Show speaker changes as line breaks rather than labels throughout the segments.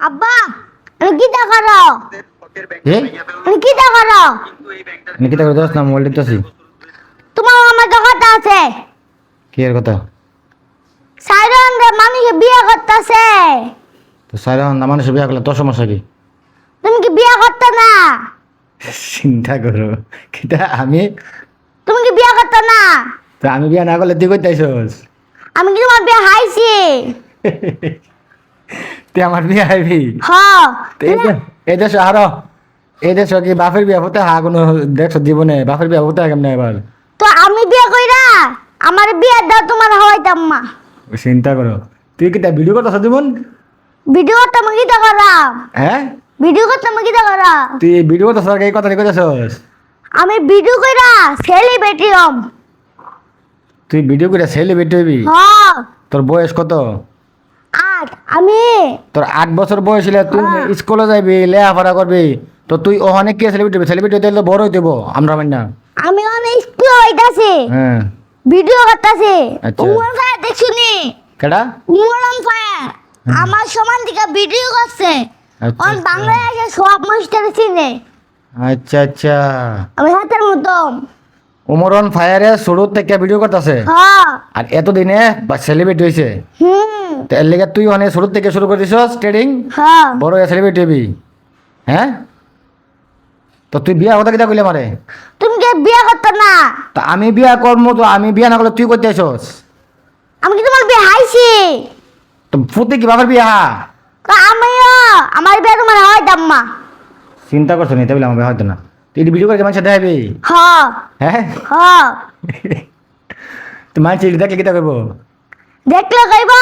আব্বা আমি কি করো?
এ
আমি কি করো?
নিকিতা করে? দোস না মোবাইল টিপতেছি
তোমার আমার তো কথা আছে।
কি এর কথা?
সাইরন রে মানুষকে বিয়ে করতেছে।
তো সারা না মানুষের বিয়া করলে তোর সমস্যা কি?
তুমি কি বিয়ে করতে না?
চিন্তা করো। কিতা আমি?
তুমি কি বিয়ে করতে না?
তো আমি বিয়া না করলে তুই করতে আইসস
আমি কি তোমার বিয়ে হাইছি?
তুই আমার বিয়া আইবি
হ
তো এই দেশ আরও এই দেশ কি বাপের বিয়া হতে হা কোনো দেখছ জীবনে? বাপের বিয়া হতে কেমন এবার?
তো আমি বিয়ে কইরা আমার বিয়ে দাও তোমার হওয়াইতাম মা।
চিন্তা করো। তুই কিতা ভিডিও করতেছ জীবন?
ভিডিও কি
হ্যাঁ?
ভিডিও কি
তুই ভিডিও করতেছ এই কথা কইতেছস?
আমি ভিডিও কইরা সেলিব্রিটি হম।
তুই ভিডিও করে সেলিব্রিটি হইবি
হ
তোর বয়স কত?
আমি।
তোর আট বছর বয়স হলে তুই স্কুলে যাবি লেখাপড়া করবি তো তুই ওখানে কে সেলিব্রিটি সেলিব্রিটি হইতে তো বড় হইতে আমরা মানি না।
আমি অনেক স্কুল হইতাছি।
হ্যাঁ।
ভিডিও করতেছি।
আচ্ছা।
উমর ফায়ার দেখছুনি
কেডা?
উমর ফায়ার আমার সমান থেকে ভিডিও করছে।
আচ্ছা,
অন
আচ্ছা।
বাংলাদেশে সব মাস্টার চিনে।
আচ্ছা আচ্ছা।
আমি হাতের মতো।
উমরন ফায়ারে শুরু থেকে ভিডিও করতেছে?
হ্যাঁ।
আর এতদিনে সেলিব্রিটি হয়েছে
হুম।
এর লেগে তুই অনেক শুরু থেকে শুরু করে দিছস ট্রেডিং
হ্যাঁ।
বড় সেলিব্রিটি হবি হ্যাঁ? তো তুই বিয়া কথা কিতা কইলে মারে?
তুমি কি বিয়ে করতে না।
তা আমি বিয়া করব তো আমি বিয়া না করলে তুই করতে আসস?
আমি কি তোমার বিয়ে হাইছি?
তো ফুতে কি বাবার বিয়া?
তো আমিও। আমার বিয়ে তোমার হওয়াইতাম মা
চিন্তা করছ নি তাহলে আমার হয়তো না। তুই ভিডিও করে মানুষ দেখাবি
হ্যাঁ?
হ্যাঁ
হ্যাঁ
তুই মানুষ দেখলে কিতা করব
দেখলে কইব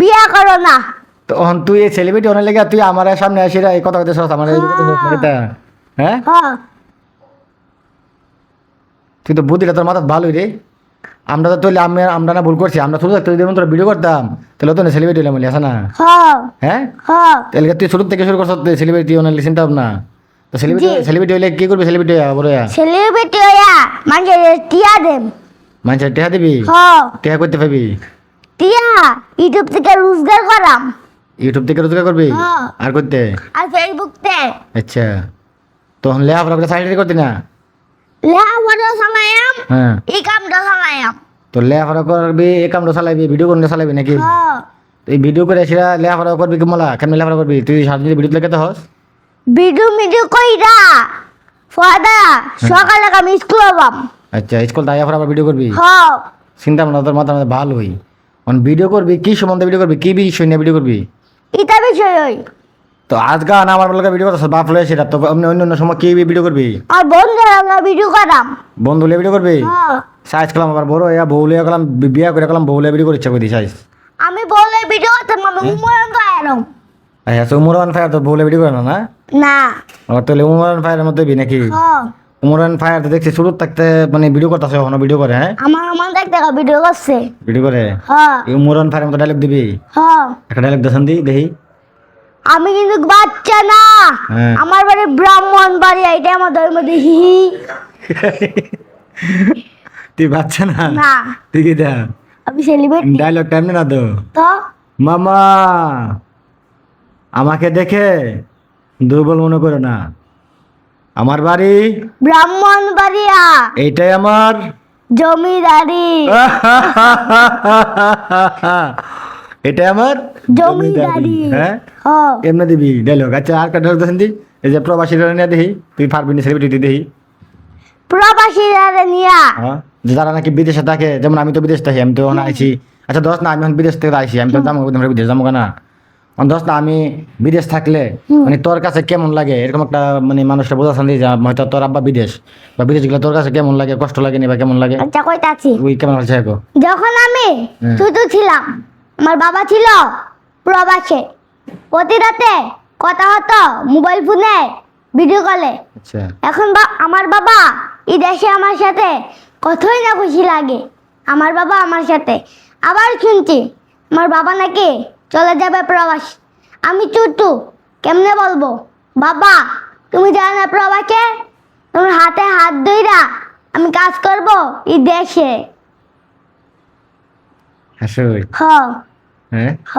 বিয়ে করো না।
তো অহন তুই এই সেলিব্রিটি অনেক লেগে তুই আমার সামনে আসি এই কথা কথা আমার এই কথা না। কিতা? হ্যাঁ?
হ্যাঁ।
তুই তো বুদ্ধিটা তোর মাথা ভালোই রে। আমরা তো তাহলে আমি আমরা না ভুল করছি আমরা শুধু থাকতে যদি তোরা ভিডিও করতাম। তাহলে তো সেলিব্রিটি হলাম আসা না?
হ্যাঁ।
হ্যাঁ?
হ্যাঁ।
তাহলে তুই শুরু থেকে শুরু করছ সেলিব্রিটি অনেক চিন্তা ভাবনা। তো সেলিব্রিটি। সেলিব্রিটি হলে কি করবি সেলিব্রিটি বড়
সেলিব্রিটি হইয়া মানুষের টিয়া দেম।
মানুষের টেহা দিবি?
হ্যাঁ।
টেহা করতে পাবি
টিয়া ইউটিউব থেকে রোজগার করাম।
ইউটিউব থেকে রোজগার করবি?
হ্যাঁ।
আর করতে?
আর ফেসবুক তে
আচ্ছা। তখন লেখাপড়া করে সাইড করতি না?
লেখাপড়া চালাইয়াম
হ্যাঁ।
এই কামটা চালাইয়াম
তো লেখাপড়া করবি এই কামটা চালাবি ভিডিও করে চালাবি নাকি?
হ্যাঁ
এই ভিডিও করে সেটা লেহা লেখাপড়া করবি কি মলা? কেমন লেখাপড়া করবি? তুই সাত দিন ভিডিও লেখাতে হস
ভিডিও মিডিও কইরা ফাদা সকালে আমি স্কুল হবাম।
আচ্ছা স্কুল আবার আবার ভিডিও করবি?
হ্যাঁ
চিন্তা ভাবনা তোর মাথা ভালো হই অন ভিডিও করবি? কি সম্বন্ধে ভিডিও করবি? কি বিষয় নিয়ে ভিডিও করবি?
ইটা বিষয় হই
তো আজ গান আমার লোকের ভিডিও করতেছ বাপ লয়ে সেটা তো অন্য অন্য সময় কি ভিডিও করবি?
আর বন্ধুরা আমরা ভিডিও করাম।
বন্ধু লিয়ে ভিডিও করবি?
হ্যাঁ।
সাইজ করলাম আবার বড় ইয়া বউ লিয়ে গেলাম বিয়া করে গেলাম বউ লিয়ে ভিডিও করে ইচ্ছা করে দিই সাইজ।
আমি বললে ভিডিও করতাম আমি উমরন পায়ারম
আচ্ছা উমরান ফায়ার তো বউ লিয়ে ভিডিও করে না না?
না।
আমার তাহলে উমরান ফায়ারের মধ্যে হবি নাকি?
হ্যাঁ।
উমরান ফায়ার তো দেখছি শুরু থাকতে মানে ভিডিও করতেছে ওখানে ভিডিও করে হ্যাঁ?
আমার আমার দেখতে ভিডিও করছে।
ভিডিও করে?
হ্যাঁ।
এই উমরান ফায়ারের মতো ডায়লগ দিবি?
হ্যাঁ।
একটা ডায়লগ দেখান দি দেখি।
আমি কিন্তু বাচ্চা না।
হ্যাঁ।
আমার বাড়ি ব্রাহ্মণ বাড়ি এটা আমার ধর্ম হি
তুই বাচ্চা না?
না।
তুই কি দা
আমি সেলিব্রিটি
ডায়লগ টাইম না তো?
তো?
মামা আমাকে দেখে দুর্বল মনে করো না। আমার বাড়ি?
ব্রাহ্মণ বাড়িয়া।
এইটাই আমার।
জমিদারি
এটাই আমার?
জমিদারি
হ্যাঁ?
হ্যাঁ
এমনি দিবি ডায়লগ আচ্ছা আর কাটা দেখেন দি এই যে প্রবাসী নিয়ে দেখি তুই পারবি না সেলিব্রিটি দেখি।
প্রবাসীরা নিয়া।
হ্যাঁ? যে যারা নাকি বিদেশে থাকে যেমন আমি তো বিদেশ থাকি আমি তো ওখানে আইছি। আচ্ছা দশ না আমি বিদেশ থেকে আইছি আমি তো তোমরা বিদেশ যাব না না আমি বিদেশ থাকলে মানে তোর কাছে কেমন লাগে? এরকম একটা মানে মানুষটা বোঝাচ্ছেন যে হয়তো তোর আব্বা বিদেশ। বা বিদেশ গেলে তোর কাছে কেমন লাগে কষ্ট লাগে নি বা কেমন লাগে?
আচ্ছা কইতাছি
ওই কেমন হচ্ছে এখন
যখন আমি
হ্যাঁ।
ছোট ছিলাম আমার বাবা ছিল প্রবাসে। প্রতি রাতে কথা হতো মোবাইল ফোনে ভিডিও কলে
আচ্ছা।
এখন বা- আমার বাবা এই দেশে আমার সাথে কতই না খুশি লাগে। আমার বাবা আমার সাথে। আবার শুনছি আমার বাবা নাকি চলে যাবে প্রবাস। আমি চুটু কেমনে বলব? বাবা তুমি জানো না প্রবাসে? তোমার হাতে হাত ধইরা আমি কাজ করব এই দেশে।
হাসুই
হ।
হ্যাঁ?
হ।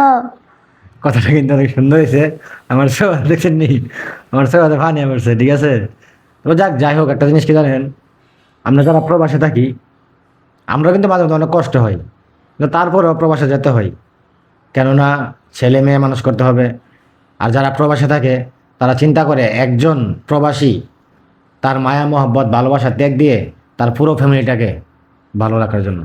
কথাটা কিন্তু অনেক সুন্দর হয়েছে। আমার সব দেখছেন নি? আমার সব ফানি পড়ছে ঠিক আছে? তো যাক যাই হোক একটা জিনিস কি জানেন? আমরা যারা প্রবাসে থাকি আমরা কিন্তু মাঝে মধ্যে অনেক কষ্ট হয়। কিন্তু তারপরেও প্রবাসে যেতে হয়। কেননা ছেলে মেয়ে মানুষ করতে হবে। আর যারা প্রবাসে থাকে, তারা চিন্তা করে একজন প্রবাসী তার মায়া, মহব্বত ভালোবাসা ত্যাগ দিয়ে তার পুরো ফ্যামিলিটাকে ভালো রাখার জন্য।